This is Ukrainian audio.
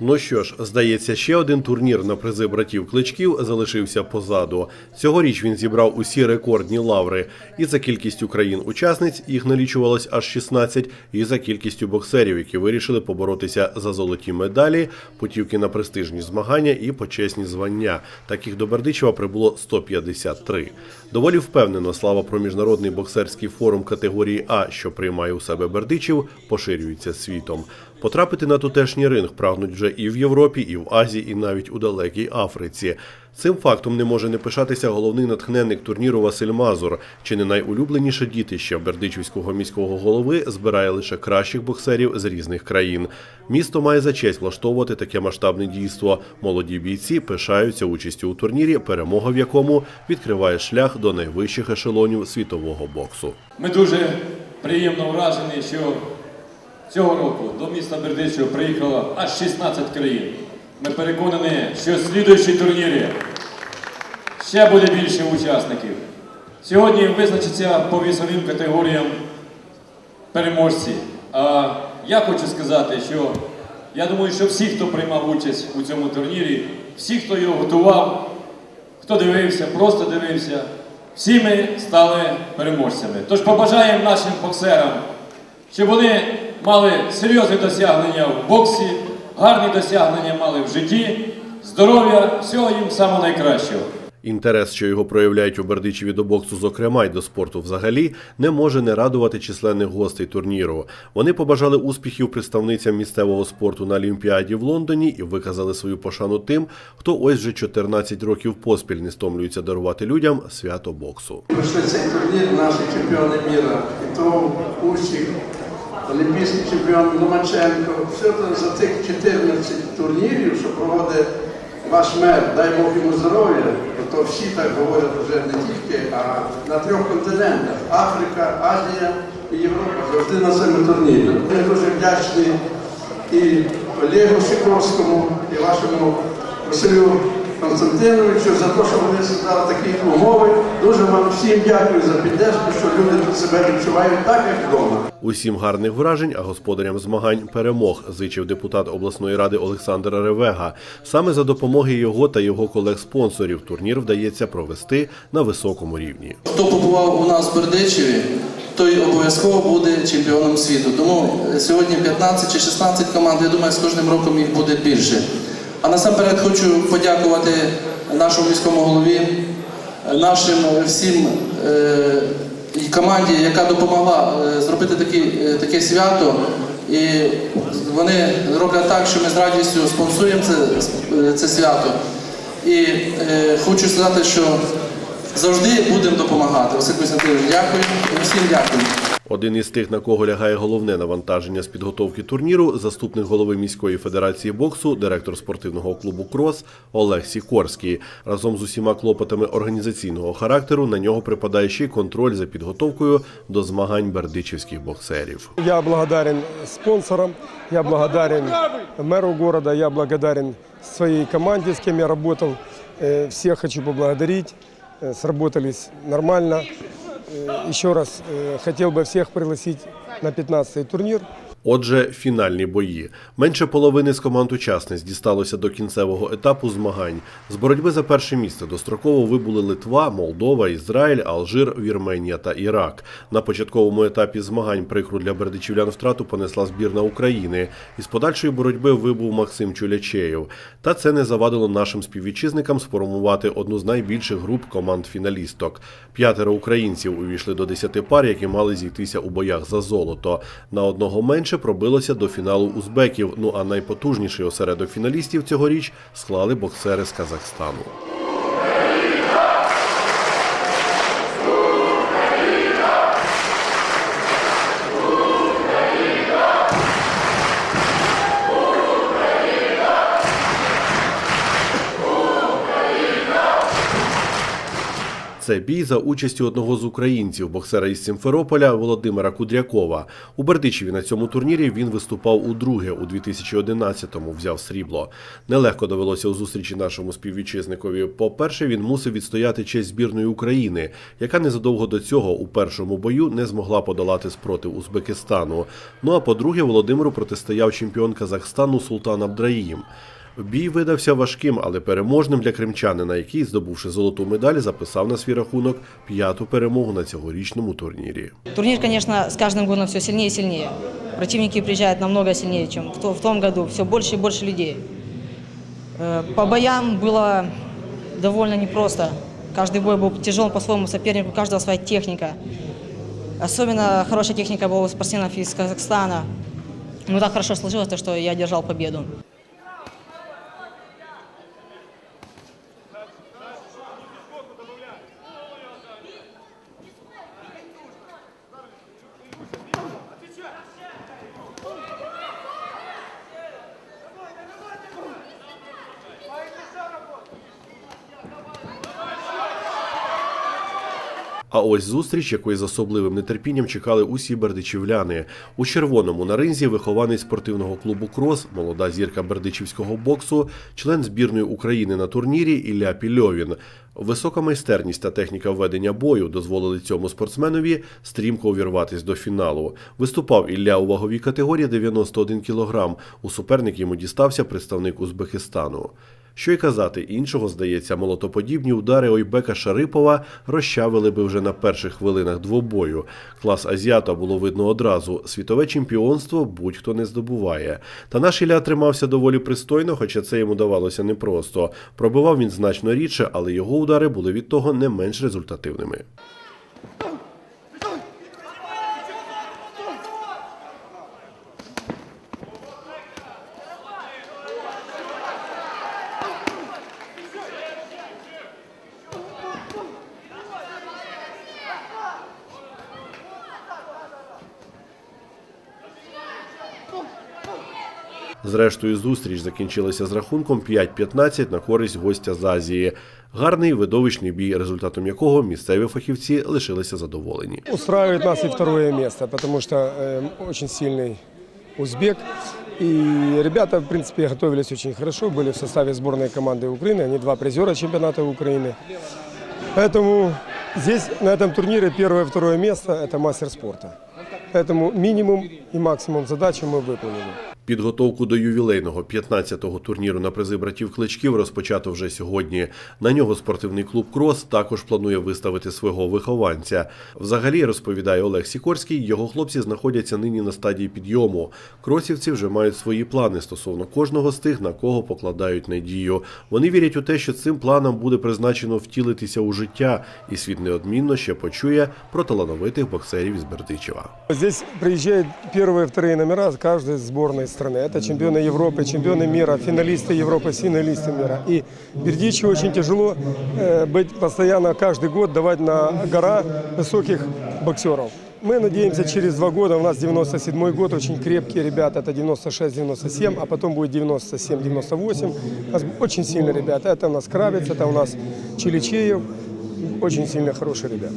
Ну що ж, здається, ще один турнір на призи братів кличків залишився позаду. Цьогоріч він зібрав усі рекордні лаври. І за кількістю країн-учасниць їх налічувалось аж 16, і за кількістю боксерів, які вирішили поборотися за золоті медалі, путівки на престижні змагання і почесні звання. Таких до Бердичева прибуло 153. Доволі впевнено слава про міжнародний боксерський форум категорії А, що приймає у себе Бердичів, поширюється світом. Потрапити на тутешній ринг прагнуть вже і в Європі, і в Азії, і навіть у далекій Африці. Цим фактом не може не пишатися головний натхненник турніру Василь Мазур. Чи не найулюбленіше дітище Бердичівського міського голови збирає лише кращих боксерів з різних країн. Місто має за честь влаштовувати таке масштабне дійство. Молоді бійці пишаються участю у турнірі, перемога в якому відкриває шлях до найвищих ешелонів світового боксу. Ми дуже приємно вражені, що цього року до міста Бердичево приїхало аж 16 країн. Ми переконані, що слідуючі турніри ще буде більше учасників. Сьогодні визначиться по вісовим категоріям переможці. А я хочу сказати, що я думаю, що всі, хто приймав участь у цьому турнірі, всі, хто його готував, хто дивився, просто дивився, всі ми стали переможцями. Тож побажаємо нашим боксерам, щоб вони мали серйозні досягнення в боксі, гарні досягнення мали в житті, здоров'я, всього їм самого найкращого. Інтерес, що його проявляють у Бердичеві до боксу, зокрема й до спорту взагалі, не може не радувати численних гостей турніру. Вони побажали успіхів представницям місцевого спорту на Олімпіаді в Лондоні і виказали свою пошану тим, хто ось вже 14 років поспіль не стомлюється дарувати людям свято боксу. Пройшли цей турнір наші чемпіони міра. І то олімпійський чемпіон Ломаченко. Все це за цих 14 турнірів, що проводить ваш мер, дай Бог йому здоров'я, то всі так говорять вже не тільки, а на трьох континентах Африка, Азія і Європа. Завжди на цьому турнірі. Ми дуже вдячні і Олегу Сікорському, і вашому Василю Константиновичу за те, що вони создали такі умови. Дуже вам всім дякую за піддержку, що люди тут себе відчувають так, як вдома. Усім гарних вражень, а господарям змагань перемог, зичив депутат обласної ради Олександр Ревега. Саме за допомоги його та його колег-спонсорів турнір вдається провести на високому рівні. Хто побував у нас в Бердичеві, той обов'язково буде чемпіоном світу. Тому е, сьогодні 15 чи 16 команд, я думаю, з кожним роком їх буде більше. А насамперед хочу подякувати нашому міському голові, нашим е, всім е, і команді, яка допомогла е, зробити такі, таке свято. І вони роблять так, що ми з радістю спонсуємо це, це свято. І е, хочу сказати, що завжди будемо допомагати. Василь Костянтинович, дякую всім дякую. Один із тих, на кого лягає головне навантаження з підготовки турніру, заступник голови міської федерації боксу, директор спортивного клубу Крос Олег Сікорський. Разом з усіма клопотами організаційного характеру на нього припадає ще й контроль за підготовкою до змагань бердичівських боксерів. Я благодарен спонсорам, я благодарен мэру города, я благодарен своей команде, с кем я работал. Э, Всех хочу поблагодарить, Э, сработались нормально. Э, Еще раз э, хотел бы всех пригласить на 15-й турнир. Отже, фінальні бої. Менше половини з команд учасниць дісталося до кінцевого етапу змагань. З боротьби за перше місце достроково вибули Литва, Молдова, Ізраїль, Алжир, Вірменія та Ірак. На початковому етапі змагань прикру для бердичівлян втрату понесла збірна України. Із подальшої боротьби вибув Максим Чулячеєв. Та це не завадило нашим співвітчизникам сформувати одну з найбільших груп команд фіналісток. П'ятеро українців увійшли до десяти пар, які мали зійтися у боях за золото. На одного менше пробилося до фіналу узбеків. Ну а найпотужніший осередок фіналістів цьогоріч склали боксери з Казахстану. Це бій за участю одного з українців, боксера із Сімферополя Володимира Кудрякова. У Бердичеві на цьому турнірі він виступав удруге. У 2011-му взяв срібло. Нелегко довелося у зустрічі нашому співвітчизникові. По-перше, він мусив відстояти честь збірної України, яка незадовго до цього у першому бою не змогла подолати спротив Узбекистану. Ну а по-друге, Володимиру протистояв чемпіон Казахстану Султан Абдраїм. Бій видався важким, але переможним для кримчанина, який, здобувши золоту медаль, записав на свій рахунок п'яту перемогу на цьогорічному турнірі. Турнир, конечно, с каждым годом все сильнее и сильнее. Противники приезжают намного сильнее, чем в то- в том году. Все больше и больше людей. Э, По боям было довольно непросто. Каждый бой был тяжелым по-своему, сопернику у каждого своя техника. Особенно хорошая техника была у спортсменов из Казахстана. Ну так хорошо сложилось, то, что я одержал победу. А ось зустріч, якої з особливим нетерпінням чекали усі бердичівляни. У червоному на ринзі вихованець спортивного клубу Крос, молода зірка бердичівського боксу, член збірної України на турнірі Ілля Пільовін. Висока майстерність та техніка ведення бою дозволили цьому спортсменові стрімко увірватись до фіналу. Виступав Ілля у ваговій категорії 91 кг. У суперник йому дістався представник Узбекистану. Що й казати, іншого, здається, молотоподібні удари Ойбека Шарипова розчавили би вже на перших хвилинах двобою. Клас азіата було видно одразу. Світове чемпіонство будь-хто не здобуває. Та наш Ілля тримався доволі пристойно, хоча це йому давалося непросто. Пробивав він значно рідше, але його удари були від того не менш результативними. Зрештою, зустріч закінчилася з рахунком 5-15 на користь гостя з Азії. Гарний видовищний бій, результатом якого місцеві фахівці лишилися задоволені. Устраивает нас и второе место, потому что э, очень сильный узбек. И ребята, в принципе, готовились очень хорошо, были в составе сборной команды Украины, они два призера чемпионата Украины. Поэтому здесь, на этом турнире, первое и второе место – это мастер спорта. Поэтому минимум и максимум задачи мы выполнили. Підготовку до ювілейного 15-го турніру на призи братів Кличків розпочато вже сьогодні. На нього спортивний клуб Крос також планує виставити свого вихованця. Взагалі, розповідає Олег Сікорський, його хлопці знаходяться нині на стадії підйому. Кросівці вже мають свої плани стосовно кожного з тих, на кого покладають надію. Вони вірять у те, що цим планам буде призначено втілитися у життя, і світ неодмінно ще почує про талановитих боксерів із Бердичева. Здесь приезжают первые и вторые номера каждой сборной страны. Это чемпионы Европы, чемпионы мира, финалисты Европы, финалисты мира. И Бердичеву очень тяжело э, быть постоянно каждый год давать на гора высоких боксеров. Мы надеемся, через два года, у нас 97 год, очень крепкие ребята, это 96-97, а потом будет 97-98. У нас очень сильные ребята. Это у нас Кравец, это у нас Чиличеев, очень сильно хорошие ребята.